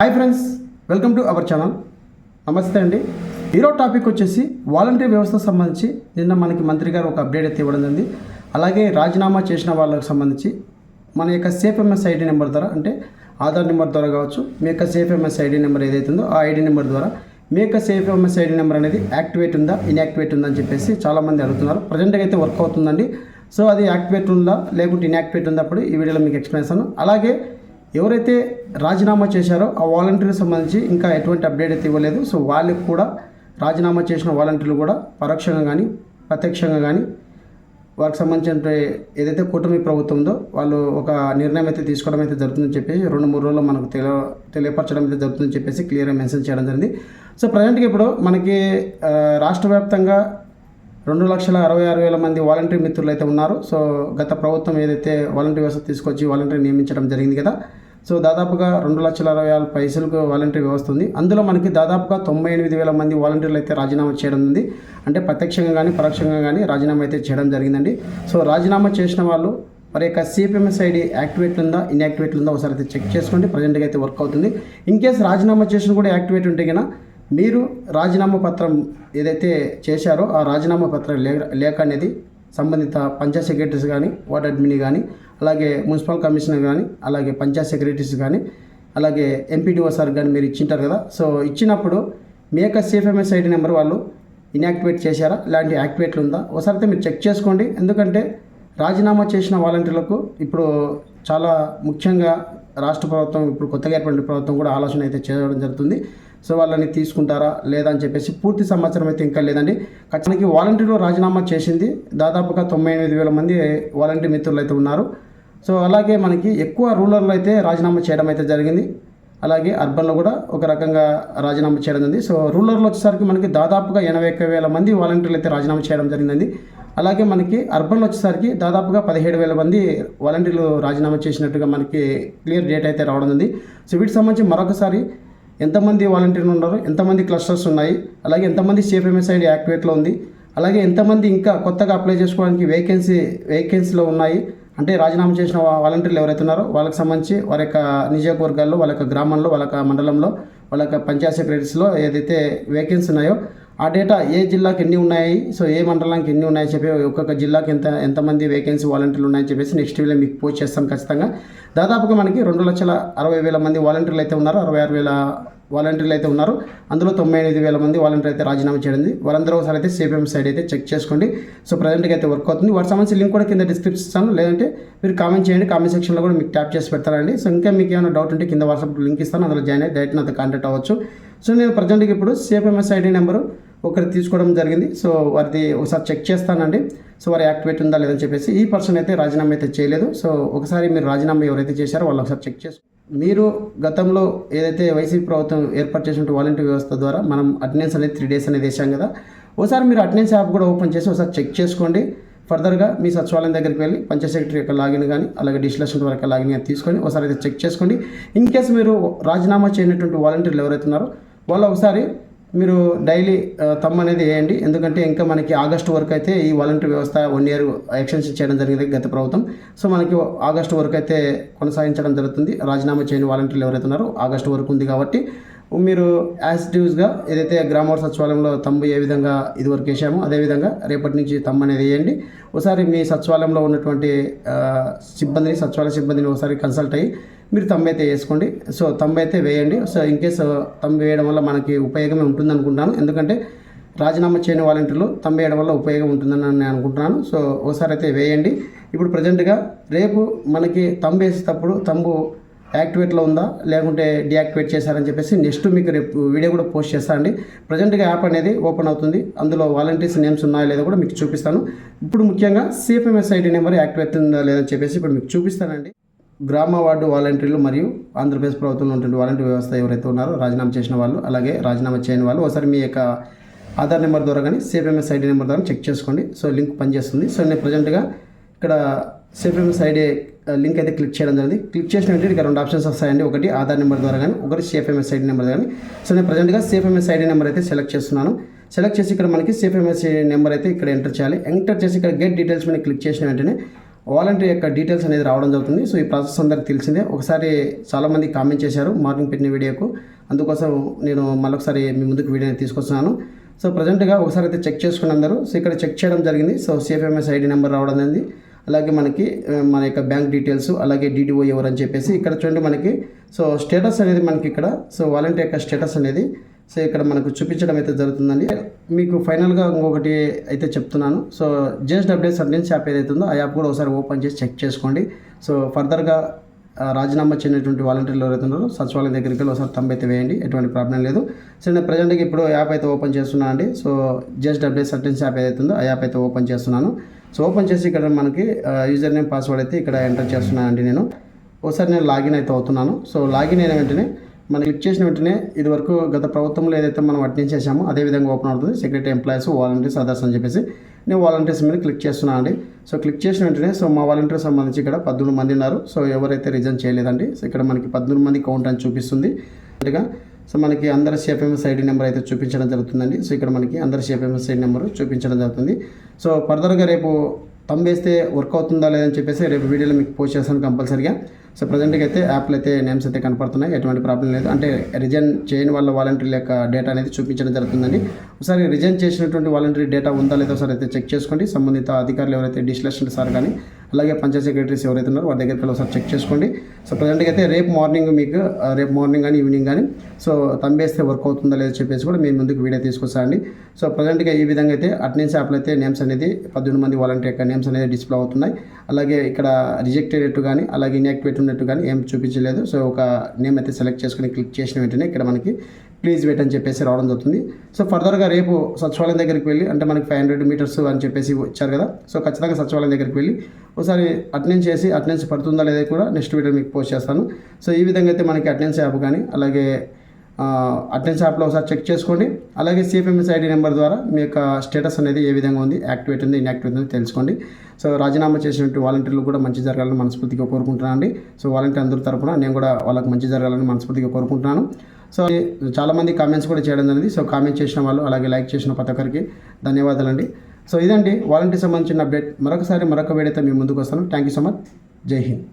Hi friends welcome to our channel. నమస్తే అండి. ఈరోజు టాపిక్ వచ్చేసి వాలంటీర్ వ్యవస్థకు సంబంధించి నిన్న మనకి మంత్రి గారు ఒక అప్డేట్ అయితే ఇవ్వడం జరిగింది. అలాగే రాజీనామా చేసిన వాళ్ళకి సంబంధించి మన యొక్క సేఫ్ ఎంఎస్ ఐడి నెంబర్ ద్వారా అంటే ఆధార్ నెంబర్ ద్వారా కావచ్చు మీ యొక్క సేఫ్ ఎంఎస్ ఐడి నెంబర్ ఏదైతే ఉందో ఆ ఐడి నెంబర్ ద్వారా మీ యొక్క సేఫ్ ఎంఎస్ ఐడి నెంబర్ అనేది యాక్టివేట్ ఉందా ఇన్యాక్టివేట్ ఉందా అని చెప్పేసి చాలామంది అడుగుతున్నారు. ప్రజెంట్గా అయితే వర్క్ అవుతుందండి. సో అది యాక్టివేట్ ఉందా లేకుంటే ఇన్యాక్టివేట్ ఉందా అప్పుడు ఈ వీడియోలో మీకు ఎక్స్ప్లెయిన్ అలాగే ఎవరైతే రాజీనామా చేశారో ఆ వాలంటీర్కి సంబంధించి ఇంకా ఎటువంటి అప్డేట్ అయితే ఇవ్వలేదు. సో వాళ్ళకి కూడా రాజీనామా చేసిన వాలంటీర్లు కూడా పరోక్షంగా కానీ ప్రత్యక్షంగా కానీ వారికి సంబంధించిన ఏదైతే కూటమి ప్రభుత్వం ఉందో వాళ్ళు ఒక నిర్ణయం అయితే తీసుకోవడం అయితే జరుగుతుందని చెప్పేసి రెండు మూడు రోజుల్లో మనకు తెలియ తెలియపరచడం అయితే జరుగుతుందని చెప్పేసి క్లియర్గా మెన్షన్ చేయడం జరిగింది. సో ప్రజెంట్గా ఇప్పుడు మనకి రాష్ట్ర వ్యాప్తంగా రెండు లక్షల అరవై ఆరు వేల మంది వాలంటీర్ మిత్రులు అయితే ఉన్నారు. సో గత ప్రభుత్వం ఏదైతే వాలంటీర్ వ్యవస్థ తీసుకొచ్చి వాలంటీర్ నియమించడం జరిగింది కదా సో దాదాపుగా రెండు లక్షల అరవై ఆరు పైసలకు వాలంటీర్ వ్యవస్థ ఉంది. అందులో మనకి దాదాపుగా తొంభై ఎనిమిది వేల మంది వాలంటీర్లు అయితే రాజీనామా చేయడం ఉంది. అంటే ప్రత్యక్షంగా కానీ పరోక్షంగా కానీ రాజీనామా అయితే చేయడం జరిగిందండి. సో రాజీనామా చేసిన వాళ్ళు మరి యొక్క సిపిఎంఎస్ ఐడి యాక్టివేట్ ఉందా ఇన్యాక్టివేట్ ఉందా ఒకసారి అయితే చెక్ చేసుకోండి. ప్రజెంట్గా అయితే వర్క్ అవుతుంది. ఇన్ కేసు రాజీనామా చేసిన కూడా యాక్టివేట్ ఉంటే కనుక మీరు రాజీనామా పత్రం ఏదైతే చేశారో ఆ రాజీనామా పత్రం లేఖ లేఖ అనేది సంబంధిత పంచాయత్ సెక్రటరీస్ కానీ వార్డ్ అడ్మిని కానీ అలాగే మున్సిపల్ కమిషనర్ కానీ అలాగే పంచాయత్ సెక్రటరీస్ కానీ అలాగే ఎంపీడీఓ సార్ కానీ మీరు ఇచ్చింటారు కదా. సో ఇచ్చినప్పుడు మీ యొక్క సిఎఫ్ఎంఎస్ ఐడి నెంబర్ వాళ్ళు ఇన్యాక్టివేట్ చేశారా? ఇలాంటి యాక్టివేట్లు ఉందా? ఒకసారి అయితే మీరు చెక్ చేసుకోండి. ఎందుకంటే రాజీనామా చేసిన వాలంటీర్లకు ఇప్పుడు చాలా ముఖ్యంగా రాష్ట్ర ప్రభుత్వం ఇప్పుడు కొత్తగా ఏర్పడిన ప్రభుత్వం కూడా ఆలోచన అయితే చేయడం జరుగుతుంది. సో వాళ్ళని తీసుకుంటారా లేదా అని చెప్పేసి పూర్తి సమాచారం అయితే ఇంకా లేదండి. ఖచ్చితంగా వాలంటీర్లో రాజీనామా చేసింది. దాదాపుగా తొంభై ఎనిమిది వేల మంది వాలంటీర్ మిత్రులు అయితే ఉన్నారు. సో అలాగే మనకి ఎక్కువ రూరల్లో అయితే రాజీనామా చేయడం అయితే జరిగింది. అలాగే అర్బన్లో కూడా ఒక రకంగా రాజీనామా చేయడం జరిగింది. సో రూరల్లో వచ్చేసరికి మనకి దాదాపుగా ఎనభై ఒక్క వేల మంది వాలంటీర్లు అయితే రాజీనామా చేయడం జరిగిందండి. అలాగే మనకి అర్బన్లో వచ్చేసరికి దాదాపుగా పదిహేడు వేల మంది వాలంటీర్లు రాజీనామా చేసినట్టుగా మనకి క్లియర్ డేట్ అయితే రావడం ఉంది సో వీటికి సంబంధించి మరొకసారి ఎంతమంది వాలంటీర్లు ఉన్నారు ఎంతమంది క్లస్టర్స్ ఉన్నాయి అలాగే ఎంతమంది సిఎఫ్ఎంఎస్ ఐడి యాక్టివేట్లో ఉంది అలాగే ఎంతమంది ఇంకా కొత్తగా అప్లై చేసుకోవడానికి వేకెన్సీ వేకెన్సీలో ఉన్నాయి అంటే రాజీనామా చేసిన వాలంటీర్లు ఎవరైతే ఉన్నారో వాళ్ళకి సంబంధించి వారి యొక్క నియోజకవర్గాల్లో వాళ్ళ యొక్క గ్రామంలో వాళ్ళ యొక్క మండలంలో వాళ్ళ యొక్క పంచాయత్ సెక్రటరీస్లో ఏదైతే వేకెన్సీ ఉన్నాయో ఆ డేటా ఏ జిల్లాకి ఎన్ని ఉన్నాయి? సో ఏ మండలానికి ఎన్ని ఉన్నాయి? చెప్పి ఒక్కొక్క జిల్లాకి ఎంత ఎంతమంది వేకెన్సీ వాలంటీర్లు ఉన్నాయని చెప్పేసి నెక్స్ట్ వీలో మీకు పోస్ట్ చేస్తాను ఖచ్చితంగా. దాదాపుగా మనకి రెండు లక్షల అరవై వేల మంది వాలంటీర్లు అయితే ఉన్నారు. అరవై ఆరు వేల వాలంటీర్లు అయితే ఉన్నారు. అందులో తొంభై ఎనిమిది వేల మంది వాలంటీర్ అయితే రాజీనామా చేయడింది వాళ్ళందరూ ఒకసారి అయితే సిపిఎం సైడ్ అయితే చెక్ చేసుకోండి. సో ప్రజెంట్గా అయితే వర్క్ అవుతుంది. వాటి సంబంధించి లింక్ కూడా కింద డిస్క్రిప్షన్ ఇస్తాను లేదంటే మీరు కామెంట్ చేయండి. కామెంట్ సెక్షన్లో కూడా మీకు ట్యాప్ చేసి పెడతారండి. సో ఇంకా మీకు ఏమైనా డౌట్ ఉంటే కింద వాట్సాప్ లింక్ ఇస్తాను. అందులో జాయిన్ అయ్యి డైరెక్ట్ నాతో కాంటాక్ట్ అవ్వచ్చు. సో నేను ప్రజెంట్గా ఇప్పుడు సిఎఫ్ఎంఎస్ ఐడి నెంబరు ఒకరు తీసుకోవడం జరిగింది. సో వారిది ఒకసారి చెక్ చేస్తానండి. సో వారు యాక్టివేట్ ఉందా లేదని చెప్పేసి ఈ పర్సన్ అయితే రాజీనామా అయితే చేయలేదు. సో ఒకసారి మీరు రాజీనామా ఎవరైతే చేశారో వాళ్ళు ఒకసారి చెక్ చేసు. మీరు గతంలో ఏదైతే వైసీపీ ప్రభుత్వం ఏర్పాటు చేసిన వాలంటీర్ వ్యవస్థ ద్వారా మనం అటెండెన్స్ అనేది త్రీ డేస్ అనేది వేసాం కదా ఒకసారి మీరు అటెండెన్స్ యాప్ కూడా ఓపెన్ చేసి ఒకసారి చెక్ చేసుకోండి. ఫర్దర్గా మీ సచివాలయం దగ్గరికి వెళ్ళి పంచాయత్ సెక్రటరీ యొక్క లాగిన్ కానీ అలాగే డిస్లెషన్ వరకు లాగిన్ కానీ తీసుకొని ఒకసారి అయితే చెక్ చేసుకోండి. ఇన్ కేసు మీరు రాజీనామా చేయనటువంటి వాలంటీర్లు ఎవరైతే ఉన్నారో వాళ్ళు ఒకసారి మీరు డైలీ తమ్ అనేది వేయండి. ఎందుకంటే ఇంకా మనకి ఆగస్టు వరకు అయితే ఈ వాలంటీర్ వ్యవస్థ వన్ ఇయర్ ఎక్స్టెన్షన్ చేయడం జరిగింది గత ప్రభుత్వం. సో మనకి ఆగస్టు వరకు అయితే కొనసాగించడం జరుగుతుంది. రాజీనామా చేయని వాలంటీర్లు ఎవరైతే ఉన్నారో ఆగస్టు వరకు ఉంది కాబట్టి మీరు యాజ్ డ్యూస్గా ఏదైతే గ్రామ సచివాలయంలో తమ్ము ఏ విధంగా ఇదివరకు వేసామో అదేవిధంగా రేపటి నుంచి తమ్ము అనేది వేయండి. ఒకసారి మీ సచివాలయంలో ఉన్నటువంటి సిబ్బందిని సచివాలయ సిబ్బందిని ఒకసారి కన్సల్ట్ అయ్యి మీరు తంబైతే అయితే వేసుకోండి. సో తంబైతే అయితే వేయండి. సో ఇన్ కేసు తంబి వేయడం వల్ల మనకి ఉపయోగమే ఉంటుంది అనుకుంటాను ఎందుకంటే రాజీనామా చేయని వాలంటీర్లు తమ్ము వేయడం వల్ల ఉపయోగం ఉంటుందని నేను అనుకుంటున్నాను. సో ఒకసారి అయితే వేయండి. ఇప్పుడు ప్రజెంట్గా రేపు మనకి తమ్ము వేసేటప్పుడు తంబు యాక్టివేట్లో ఉందా? లేకుంటే డియాక్టివేట్ చేశారని చెప్పేసి నెక్స్ట్ మీకు రేపు వీడియో కూడా పోస్ట్ చేస్తానండి ప్రజెంట్గా యాప్ అనేది ఓపెన్ అవుతుంది. అందులో వాలంటీర్స్ నేమ్స్ ఉన్నాయో లేదో కూడా మీకు చూపిస్తాను. ఇప్పుడు ముఖ్యంగా సిఎఫ్ఎంఎస్ ఐడి నెంబర్ యాక్టివేట్ ఉందా లేదని చెప్పేసి ఇప్పుడు మీకు చూపిస్తానండి. గ్రామ వార్డు వాలంటీర్లు మరియు ఆంధ్రప్రదేశ్ ప్రభుత్వంలో ఉన్నటువంటి వాలంటీర్ వ్యవస్థ ఎవరైతే ఉన్నారో రాజీనామా చేసిన వాళ్ళు అలాగే రాజీనామా చేయని వాళ్ళు ఒకసారి మీ యొక్క ఆధార్ నెంబర్ ద్వారా కానీ సిఎఫ్ఎంఎస్ ఐడి నెంబర్ ద్వారా చెక్ చేసుకోండి. సో లింక్ పనిచేస్తుంది. సో నేను ప్రజెంట్గా ఇక్కడ సిఎఫ్ఎంఎస్ ఐడి లింక్ అయితే క్లిక్ చేయడం జరిగింది. క్లిక్ చేసిన వెంటనే ఇక్కడ రెండు ఆప్షన్స్ వస్తాయండి. ఒకటి ఆధార్ నెంబర్ ద్వారా కానీ ఒకటి సిఎఫ్ఎంఎస్ ఐడి నెంబర్ కానీ. సో నేను ప్రజెంట్గా సిఎఫ్ఎంఎస్ ఐడి నెంబర్ అయితే సెలెక్ట్ చేస్తున్నాను. సెలెక్ట్ చేసి ఇక్కడ మనకి సిఎఫ్ఎంఎస్ నెంబర్ అయితే ఇక్కడ ఎంటర్ చేయాలి. ఎంటర్ చేసి ఇక్కడ గెట్ డీటెయిల్స్ మీద క్లిక్ చేసిన వెంటనే వాలంటీర్ యొక్క డీటెయిల్స్ అనేది రావడం జరుగుతుంది. సో ఈ ప్రాసెస్ అందరికి తెలిసిందే. ఒకసారి చాలామంది కామెంట్ చేశారు మార్నింగ్ పెట్టిన వీడియోకు. అందుకోసం నేను మళ్ళొకసారి మీ ముందుకు వీడియోని తీసుకొస్తున్నాను. సో ప్రజెంట్గా ఒకసారి అయితే చెక్ చేసుకుని అందరూ సో ఇక్కడ చెక్ చేయడం జరిగింది. సో సిఎఫ్ఎంఎస్ ఐడి నెంబర్ రావడం జరిగింది. అలాగే మనకి మన యొక్క బ్యాంక్ డీటెయిల్స్ అలాగే డీడీఓ ఎవరు అని చెప్పేసి ఇక్కడ చూడండి మనకి. సో స్టేటస్ అనేది మనకి ఇక్కడ. సో వాలంటీర్ యొక్క స్టేటస్ అనేది సో ఇక్కడ మనకు చూపించడం అయితే జరుగుతుందండి. మీకు ఫైనల్గా ఇంకొకటి అయితే చెప్తున్నాను. So just updates attendance app ఏదైతే ఉందో ఆ యాప్ కూడా ఒకసారి ఓపెన్ చేసి చెక్ చేసుకోండి. సో ఫర్దర్గా రాజీనామా చెందినటువంటి వాలంటీర్లు ఎవరైతే ఉన్నారో సచివాలయం దగ్గరికి వెళ్ళి ఒకసారి తమ్మైతే వేయండి. ఎటువంటి ప్రాబ్లం లేదు. సో నేను ప్రజెంట్గా ఇప్పుడు యాప్ అయితే ఓపెన్ చేస్తున్నాను అండి సో జస్ట్ అప్డేట్ సర్టెన్స్ యాప్ ఏదైతే ఉందో ఆ యాప్ అయితే ఓపెన్ చేస్తున్నాను. సో ఓపెన్ చేసి ఇక్కడ మనకి యూజర్ నేమ్ పాస్వర్డ్ అయితే ఇక్కడ ఎంటర్ చేస్తున్నాను అండి నేను. ఒకసారి నేను లాగిన్ అయితే అవుతున్నాను. సో లాగిన్ అయిన వెంటనే మనం క్లిక్ చేసిన వెంటనే ఇది వరకు గత ప్రభుత్వంలో ఏదైతే మనం అటెండ్ చేసామో అదే విధంగా ఓపెన్ అవుతుంది. సెక్రటరీ ఎంప్లాయీస్ వాలంటీర్స్ అదర్స్ అని చెప్పేసి నేను వాలంటీర్స్ మీద క్లిక్ చేస్తున్నాను అండి. సో క్లిక్ చేసిన వెంటనే సో మా వాలంటీర్ సంబంధించి ఇక్కడ పద్దెనిమిది మంది ఉన్నారు. సో ఎవరైతే రిజైన్ చేయలేదండి సో ఇక్కడ మనకి పద్దెనిమిది మంది కౌంట్ అని చూపిస్తుంది. అందుగా సో మనకి అందరి సిఎఫ్ఎంఎస్ ఐడి నెంబర్ అయితే చూపించడం జరుగుతుందండి. సో ఇక్కడ మనకి అందరి సిఎఫ్ఎంఎస్ ఐడి నెంబర్ చూపించడం జరుగుతుంది. సో ఫర్దర్గా రేపు తంబేస్తే వర్క్ అవుతుందా లేదని చెప్పేసి రేపు వీడియోలో మీకు పోస్ట్ చేస్తాను కంపల్సరీగా. సో ప్రజెంట్గా అయితే యాప్లు అయితే నేమ్స్ అయితే కనపడుతున్నాయి. ఎటువంటి ప్రాబ్లం లేదు. అంటే రిజైన్ చేయని వాళ్ళ వాలంటీర్ల యొక్క డేటా అనేది చూపించడం జరుగుతుందని ఒకసారి రిజైన్ చేసినటువంటి వాలంటీర్ డేటా ఉందా లేదో ఒకసారి అయితే చెక్ చేసుకోండి. సంబంధిత అధికారులు ఎవరైతే డిస్లెక్షన్ సార్ కానీ అలాగే పంచాయత్ సెక్రటరీస్ ఎవరైతే ఉన్నారో వారి దగ్గరికి వెళ్ళి ఒకసారి చెక్ చేసుకోండి. సో ప్రజెంట్గా అయితే రేపు మార్నింగ్ మీకు రేపు మార్నింగ్ కానీ ఈవినింగ్ కానీ సో తంబేస్తే వర్క్ అవుతుందా లేదో చెప్పేసి కూడా మేము ముందుకు వీడియో తీసుకొస్తానండి. సో ప్రజెంట్గా ఈ విధంగా అయితే అటెండెన్స్ యాప్లో అయితే నేమ్స్ అనేది పద్దెనిమిది మంది వాలంటీర్ యొక్క నేమ్స్ అనేది డిస్ప్లే అవుతున్నాయి. అలాగే ఇక్కడ రిజెక్ట్ అయినట్టు కానీ అలాగే ఇన్యాక్టివేట్ ఉన్నట్టు కానీ ఏం చూపించలేదు. సో ఒక నేమ్ అయితే సెలెక్ట్ చేసుకుని క్లిక్ చేసిన వెంటనే ఇక్కడ మనకి ప్లీజ్ వెయిట్ అని చెప్పేసి రావడం జరుగుతుంది. సో ఫర్దర్గా రేపు సచివాలయం దగ్గరికి వెళ్ళి అంటే మనకి ఫైవ్ హండ్రెడ్ మీటర్స్ అని చెప్పేసి ఇచ్చారు కదా సో ఖచ్చితంగా సచివాలయం దగ్గరికి వెళ్ళి ఒకసారి అటెండెన్స్ చేసి అటెండెన్స్ పడుతుందా లేదా కూడా నెక్స్ట్ వీడియో మీకు పోస్ట్ చేస్తాను. సో ఈ విధంగా అయితే మనకి అటెండెన్స్ యాప్ కానీ అలాగే అటెండెన్స్ యాప్లో ఒకసారి చెక్ చేసుకోండి. అలాగే సిఎఫ్ఎంఎస్ ఐడి నెంబర్ ద్వారా మీ యొక్క స్టేటస్ అనేది ఏ విధంగా ఉంది యాక్టివేట్ ఉంది ఇన్యాక్టివేట్ ఉంది తెలుసుకోండి. సో రాజీనామా చేసినట్టు వాలంటీర్లు కూడా మంచి జరగాలని మనస్ఫూర్తిగా కోరుకుంటున్నాను అండి సో వాలంటీర్ అందరి తరఫున నేను కూడా వాళ్ళకి మంచి జరగాలని మనస్ఫూర్తిగా కోరుకుంటున్నాను. సో చాలామంది కామెంట్స్ కూడా చేయడం జరిగింది. సో కామెంట్ చేసిన వాళ్ళు అలాగే లైక్ చేసిన ప్రతి ఒక్కరికి ధన్యవాదాలండి. సో ఇదండి. వాలంటీర్ సంబంధించిన అప్డేట్. మరొకసారి మరొక వేడైతే మీ ముందుకు వస్తాను. థ్యాంక్ యూ సో మచ్ జై హింద్.